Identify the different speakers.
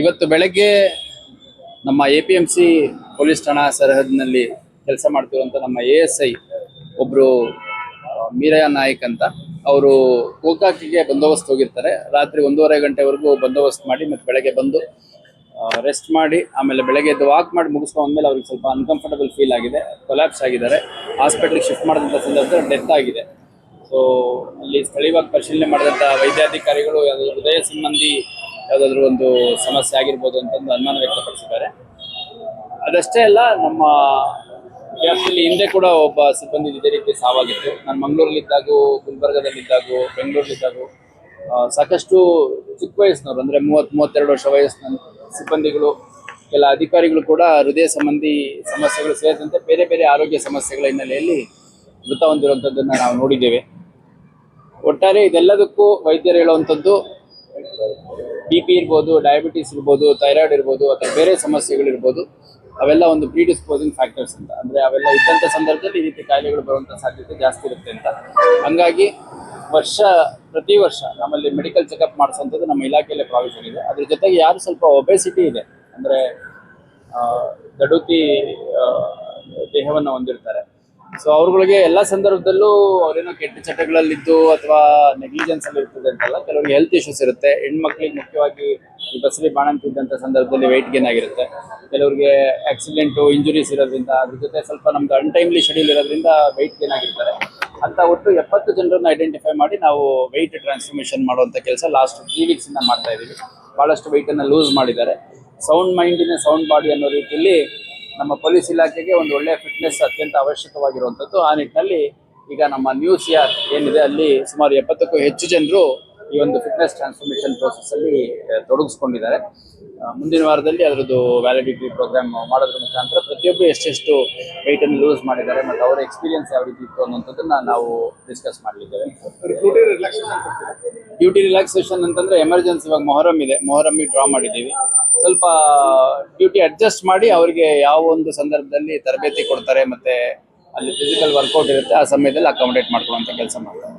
Speaker 1: ಇವತ್ತು ಬೆಳಗ್ಗೆ ನಮ್ಮ A P M C police ಠಾಣಾ ಸರಹದ್ನಲ್ಲಿ ಕೆಲಸ ಮಾಡ್ತಿರುವಂಥ ನಮ್ಮ ಎ ಎಸ್ ಐ ಒಬ್ಬರು ಮೀರಯ್ಯ ನಾಯಕ್ ಅಂತ. ಅವರು ಗೋಕಾಕಿಗೆ ಬಂದೋಬಸ್ತ್ ಹೋಗಿರ್ತಾರೆ. ರಾತ್ರಿ ಒಂದೂವರೆ ಗಂಟೆವರೆಗೂ ಬಂದೋಬಸ್ತ್ ಮಾಡಿ ಮತ್ತು ಬೆಳಗ್ಗೆ ಬಂದು ರೆಸ್ಟ್ ಮಾಡಿ, ಆಮೇಲೆ ಬೆಳಗ್ಗೆ ಎದ್ದು ವಾಕ್ ಮಾಡಿ ಮುಗಿಸ್ಕೊಂಡ್ಮೇಲೆ ಅವ್ರಿಗೆ ಸ್ವಲ್ಪ ಅನ್ಕಂಫರ್ಟಬಲ್ ಫೀಲ್ ಆಗಿದೆ. ಕೊಲ್ಯಾಪ್ಸ್ ಆಗಿದ್ದಾರೆ. ಹಾಸ್ಪಿಟ್ಲಿಗೆ ಶಿಫ್ಟ್ ಮಾಡಿದಂಥ ಸಂದರ್ಭದಲ್ಲಿ ಡೆತ್ ಆಗಿದೆ. ಸೊ ಅಲ್ಲಿ ಸ್ಥಳೀಯವಾಗಿ ಪರಿಶೀಲನೆ ಮಾಡಿದಂಥ ವೈದ್ಯಾಧಿಕಾರಿಗಳು ಹೃದಯ ಸಂಬಂಧಿ ಯಾವುದಾದ್ರೂ ಒಂದು ಸಮಸ್ಯೆ ಆಗಿರ್ಬೋದು ಅಂತಂದು ಅನುಮಾನ ವ್ಯಕ್ತಪಡಿಸಿದ್ದಾರೆ. ಅದಷ್ಟೇ ಅಲ್ಲ, ನಮ್ಮ ವ್ಯಾಪ್ತಿಯಲ್ಲಿ ಹಿಂದೆ ಕೂಡ ಒಬ್ಬ ಸಿಬ್ಬಂದಿ ಇದೇ ರೀತಿ ಸಾವಾಗಿತ್ತು. ನಾನು ಮಂಗಳೂರಲ್ಲಿದ್ದಾಗೂ, ಗುಲ್ಬರ್ಗದಲ್ಲಿದ್ದಾಗೂ, ಬೆಂಗಳೂರಲ್ಲಿದ್ದಾಗೂ ಸಾಕಷ್ಟು ಚಿಕ್ಕ ವಯಸ್ಸಿನವರು, ಅಂದರೆ ಮೂವತ್ತು, ಮೂವತ್ತೆರಡು ವರ್ಷ ವಯಸ್ಸಿನ ಸಿಬ್ಬಂದಿಗಳು, ಕೆಲ ಅಧಿಕಾರಿಗಳು ಕೂಡ ಹೃದಯ ಸಂಬಂಧಿ ಸಮಸ್ಯೆಗಳು ಸೇರಿದಂತೆ ಬೇರೆ ಬೇರೆ ಆರೋಗ್ಯ ಸಮಸ್ಯೆಗಳ ಹಿನ್ನೆಲೆಯಲ್ಲಿ ಮೃತ ಹೊಂದಿರುವಂಥದ್ದನ್ನು ನಾವು ನೋಡಿದ್ದೇವೆ. ಒಟ್ಟಾರೆ ಇದೆಲ್ಲದಕ್ಕೂ ವೈದ್ಯರು ಹೇಳುವಂಥದ್ದು ಬಿ ಪಿ ಇರ್ಬೋದು ಡಯಾಬಿಟಿಸ್ ಇರ್ಬೋದು ಥೈರಾಯ್ಡ್ ಇರ್ಬೋದು, ಅಥವಾ ಬೇರೆ ಸಮಸ್ಯೆಗಳಿರ್ಬೋದು, ಅವೆಲ್ಲ ಒಂದು ಪ್ರೀಡಿಸ್ಪೋಸಿಂಗ್ ಫ್ಯಾಕ್ಟರ್ಸ್ ಅಂತ. ಅಂದರೆ ಅವೆಲ್ಲ ಇದ್ದಂಥ ಸಂದರ್ಭದಲ್ಲಿ ಈ ರೀತಿ ಕಾಯಿಲೆಗಳು ಬರುವಂಥ ಸಾಧ್ಯತೆ ಜಾಸ್ತಿ ಇರುತ್ತೆ ಅಂತ. ಹಂಗಾಗಿ ವರ್ಷ, ಪ್ರತಿ ವರ್ಷ ನಮ್ಮಲ್ಲಿ ಮೆಡಿಕಲ್ ಚೆಕಪ್ ಮಾಡಿಸೋಂಥದ್ದು ನಮ್ಮ ಇಲಾಖೆಯಲ್ಲೇ ಪ್ರಾವಿಷನ್ ಇದೆ. ಅದ್ರ ಜೊತೆಗೆ ಯಾರು ಸ್ವಲ್ಪ ಒಬೆಸಿಟಿ ಇದೆ, ಅಂದರೆ ದಡುತಿ ದೇಹವನ್ನು ಹೊಂದಿರ್ತಾರೆ ಸೊ ಅವ್ರುಗಳಿಗೆ ಎಲ್ಲ ಸಂದರ್ಭದಲ್ಲೂ ಅವ್ರೇನೋ ಕೆಟ್ಟ ಚಟಗಳಲ್ಲಿದ್ದು ಅಥವಾ ನೆಗ್ಲಿಜೆನ್ಸ್ ಅಲ್ಲಿ ಇರ್ತದೆ ಅಂತಲ್ಲ, ಕೆಲವರಿಗೆ ಹೆಲ್ತ್ ಇಶ್ಯೂಸ್ ಇರುತ್ತೆ. ಹೆಣ್ಮಕ್ಳಿಗೆ ಮುಖ್ಯವಾಗಿ ಈ ಬಸ್ಸಲ್ಲಿ ಬಾಣಂತಿದ್ದಂಥ ಸಂದರ್ಭದಲ್ಲಿ ವೆಯ್ಟ್ ಗೇನ್ ಆಗಿರುತ್ತೆ. ಕೆಲವರಿಗೆ ಆಕ್ಸಿಡೆಂಟು ಇಂಜುರೀಸ್ ಇರೋದ್ರಿಂದ, ಅದ್ರ ಜೊತೆ ಸ್ವಲ್ಪ ನಮ್ದು ಅನ್ಟೈಮ್ಲಿ ಶೆಡ್ಯೂಲ್ ಇರೋದ್ರಿಂದ ವೆಯ್ಟ್ ಗೇನ್ ಆಗಿರ್ತಾರೆ. ಅಂತ ಒಟ್ಟು ಎಪ್ಪತ್ತು ಜನರನ್ನ ಐಡೆಂಟಿಫೈ ಮಾಡಿ ನಾವು ವೆಯ್ಟ್ ಟ್ರಾನ್ಸ್ಫಾರ್ಮೇಷನ್ ಮಾಡುವಂಥ ಕೆಲಸ ಲಾಸ್ಟ್ ತ್ರೀ ವೀಕ್ಸಿಂದ ಮಾಡ್ತಾ ಇದ್ದೀವಿ ಭಾಳಷ್ಟು ವೆಯ್ಟನ್ನು ಲೂಸ್ ಮಾಡಿದ್ದಾರೆ. ಸೌಂಡ್ ಮೈಂಡಿನ ಸೌಂಡ್ ಬಾಡಿ ಅನ್ನೋ ರೀತಿಯಲ್ಲಿ ನಮ್ಮ ಪೊಲೀಸ್ ಇಲಾಖೆಗೆ ಒಂದು ಒಳ್ಳೆಯ ಫಿಟ್ನೆಸ್ ಅತ್ಯಂತ ಅವಶ್ಯಕವಾಗಿರುವಂಥದ್ದು. ಆ ನಿಟ್ಟಿನಲ್ಲಿ ಈಗ ನಮ್ಮ ನ್ಯೂಸ್ ಯಾರ್ ಏನಿದೆ ಅಲ್ಲಿ ಸುಮಾರು ಎಪ್ಪತ್ತಕ್ಕೂ ಹೆಚ್ಚು ಜನರು ಈ ಒಂದು ಫಿಟ್ನೆಸ್ ಟ್ರಾನ್ಸ್ಫರ್ಮೇಷನ್ ಪ್ರೋಸೆಸ್ಸಲ್ಲಿ ತೊಡಗಿಸ್ಕೊಂಡಿದ್ದಾರೆ. ಮುಂದಿನ ವಾರದಲ್ಲಿ ಅದರದ್ದು ವ್ಯಾಲಿಡಿಟಿ ಪ್ರೋಗ್ರಾಮ್ ಮಾಡೋದ್ರ ಮುಖಾಂತರ ಪ್ರತಿಯೊಬ್ಬರು ಎಷ್ಟೆಷ್ಟು ವೆಯ್ಟನ್ನು ಲೂಸ್ ಮಾಡಿದ್ದಾರೆ ಮತ್ತು ಅವರ ಎಕ್ಸ್ಪೀರಿಯನ್ಸ್ ಯಾವ ರೀತಿ ಇತ್ತು ಅನ್ನೋಂಥದ್ದನ್ನು ನಾವು ಡಿಸ್ಕಸ್ ಮಾಡಲಿದ್ದೇವೆ. ಡ್ಯೂಟಿ ರಿಲ್ಯಾಕ್ಸೇಷನ್ ಅಂತಂದ್ರೆ ಎಮರ್ಜೆನ್ಸಿ ಇವಾಗ ಮೊಹರಂ ಇದೆ. ಮೊಹರಮ್ ಡ್ರಾ ಮಾಡಿದ್ದೀವಿ. ಸ್ವಲ್ಪ ಡ್ಯೂಟಿ ಅಡ್ಜಸ್ಟ್ ಮಾಡಿ ಅವರಿಗೆ ಯಾವ ಒಂದು ಸಂದರ್ಭದಲ್ಲಿ ತರಬೇತಿ ಕೊಡ್ತಾರೆ ಮತ್ತೆ ಅಲ್ಲಿ ಫಿಸಿಕಲ್ ವರ್ಕೌಟ್ ಇರುತ್ತೆ, ಆ ಸಮಯದಲ್ಲಿ ಅಕಾಮಡೇಟ್ ಮಾಡ್ಕೊಳ್ಳುವಂಥ ಕೆಲಸ ಮಾಡ್ತಾರೆ.